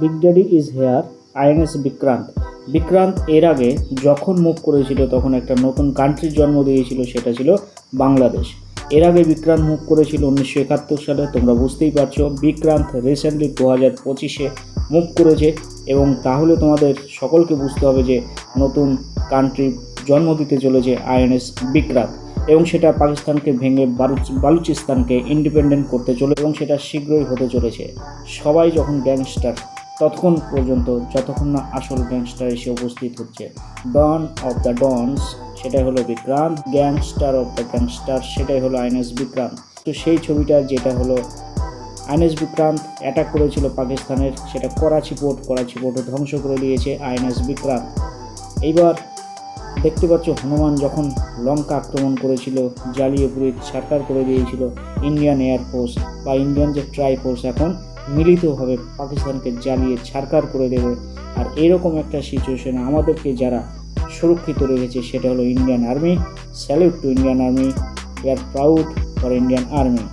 Big daddy is here INS Vikrant Vikrant এর আগে যখন মুভ করেছিল, তখন একটা নতুন কান্ট্রির জন্ম দিয়েছিল, সেটা ছিল বাংলাদেশ। এর আগে বিক্রান্ত মুভ করেছিল উনিশশো একাত্তর সালে, তোমরা বুঝতেই পারছ বিক্রান্ত রিসেন্টলি দু হাজার পঁচিশে মুভ করেছে, এবং তাহলে তোমাদের সকলকে বুঝতে হবে যে নতুন কান্ট্রি জন্ম দিতে চলেছে আইএনএস বিক্রান্ত এবং সেটা পাকিস্তানকে ভেঙে বালুচ- বালুচিস্তানকে ইন্ডিপেন্ডেন্ট করতে চলে, এবং সেটা শীঘ্রই হতে চলেছে। সবাই যখন গ্যাংস্টার ততক্ষণ পর্যন্ত যতক্ষণ না আসল গ্যাংস্টার এসে উপস্থিত হচ্ছে। ডন অফ দ্য ডনস সেটাই হলো Vikrant gangster of the gangster সেটাই হলো আইনএস বিক্রান্ত তো সেই ছবিটা যেটা হলো, আইনএস বিক্রান্ত অ্যাটাক করেছিল পাকিস্তানের, সেটা করাচি পোর্ট করাচি পোর্টও ধ্বংস করে দিয়েছে আইনএস বিক্রান্ত এইবার দেখতে পাচ্ছ হনুমান যখন লঙ্কা আক্রমণ করেছিল জ্বালিয়ে পুড়ে ছারকার করে দিয়েছিল ইন্ডিয়ান এয়ারফোর্স বা ইন্ডিয়ান যে ট্রাই ফোর্স এখন মিলিতভাবে পাকিস্তানকে জ্বালিয়ে ছারকার করে দেবে। আর এরকম একটা সিচুয়েশনে আমাদেরকে যারা সুরক্ষিত রেখেছে, সেটা হলো Indian army salute to Indian army we are proud for Indian army